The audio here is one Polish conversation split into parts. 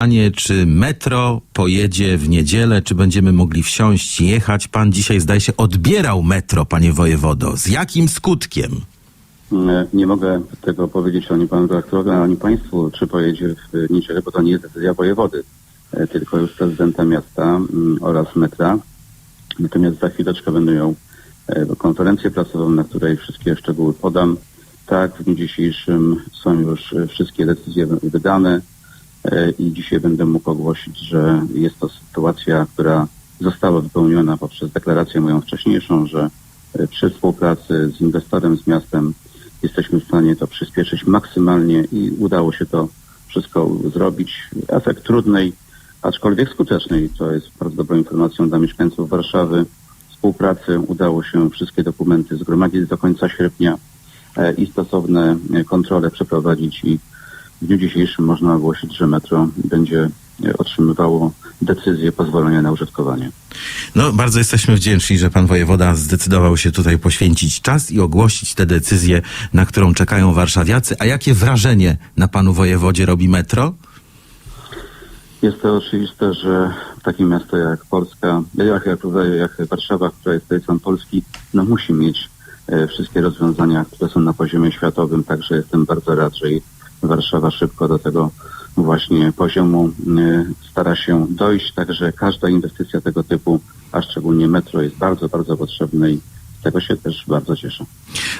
Panie, czy metro pojedzie w niedzielę, czy będziemy mogli wsiąść, jechać? Pan dzisiaj, zdaje się, odbierał metro, panie wojewodo. Z jakim skutkiem? Nie, nie mogę tego powiedzieć ani panu dyrektorowi, ani państwu, czy pojedzie w niedzielę, bo to nie jest decyzja wojewody, e, tylko już prezydenta miasta oraz metra. Natomiast za chwileczkę będę miał e, konferencję prasową, na której wszystkie szczegóły podam. Tak, w dniu dzisiejszym są już e, wszystkie decyzje wy- wydane e, i dzisiaj będę mógł ogłosić, że jest to sytuacja, która została wypełniona poprzez deklarację moją wcześniejszą, że e, przy współpracy z inwestorem, z miastem jesteśmy w stanie to przyspieszyć maksymalnie i udało się to wszystko zrobić. Efekt trudnej, aczkolwiek skutecznej, to jest bardzo dobrą informacją dla mieszkańców Warszawy. Współpracy udało się wszystkie dokumenty zgromadzić do końca sierpnia e, i stosowne e, kontrole przeprowadzić i w dniu dzisiejszym można ogłosić, że metro będzie e, otrzymywało decyzję pozwolenia na użytkowanie. No, bardzo jesteśmy wdzięczni, że pan wojewoda zdecydował się tutaj poświęcić czas i ogłosić tę decyzję, na którą czekają warszawiacy. A jakie wrażenie na panu wojewodzie robi metro? Jest to oczywiste, że takie miasto jak Polska, jak, jak, jak Warszawa, która jest stolicą Polski, no musi mieć e, wszystkie rozwiązania, które są na poziomie światowym, także jestem bardzo rad, że Warszawa szybko do tego właśnie poziomu e, stara się dojść, także każda inwestycja tego typu, a szczególnie metro jest bardzo, bardzo potrzebna i z tego się też bardzo cieszę.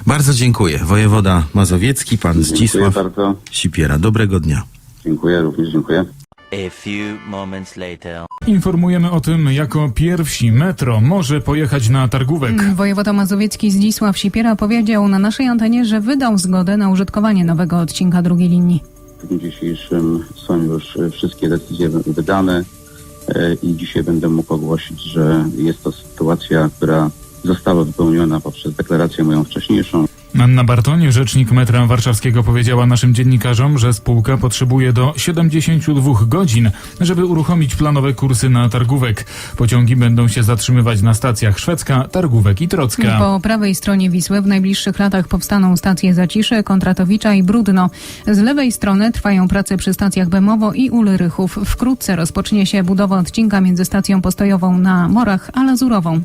Bardzo dziękuję. Wojewoda Mazowiecki, pan Dziękuję Zdzisław bardzo. Sipiera. Dobrego dnia. Dziękuję, również dziękuję. A few moments later. Informujemy o tym, jako pierwsi metro może pojechać na targówek. Wojewoda mazowiecki Zdzisław Sipiera powiedział na naszej antenie, że wydał zgodę na użytkowanie nowego odcinka drugiej linii. W dniu dzisiejszym są już e, wszystkie decyzje wy- wydane e, i dzisiaj będę mógł ogłosić, że jest to sytuacja, która została wypełniona poprzez deklarację moją wcześniejszą. Anna Bartoń, rzecznik metra warszawskiego, powiedziała naszym dziennikarzom, że spółka potrzebuje do 72 godzin, żeby uruchomić planowe kursy na targówek. Pociągi będą się zatrzymywać na stacjach Szwedzka, Targówek i Trocka. Po prawej stronie Wisły w najbliższych latach powstaną stacje Zacisze, Kontratowicza i Brudno. Z lewej strony trwają prace przy stacjach Bemowo i Ulrychów. Wkrótce rozpocznie się budowa odcinka między stacją postojową na Morach a Lazurową.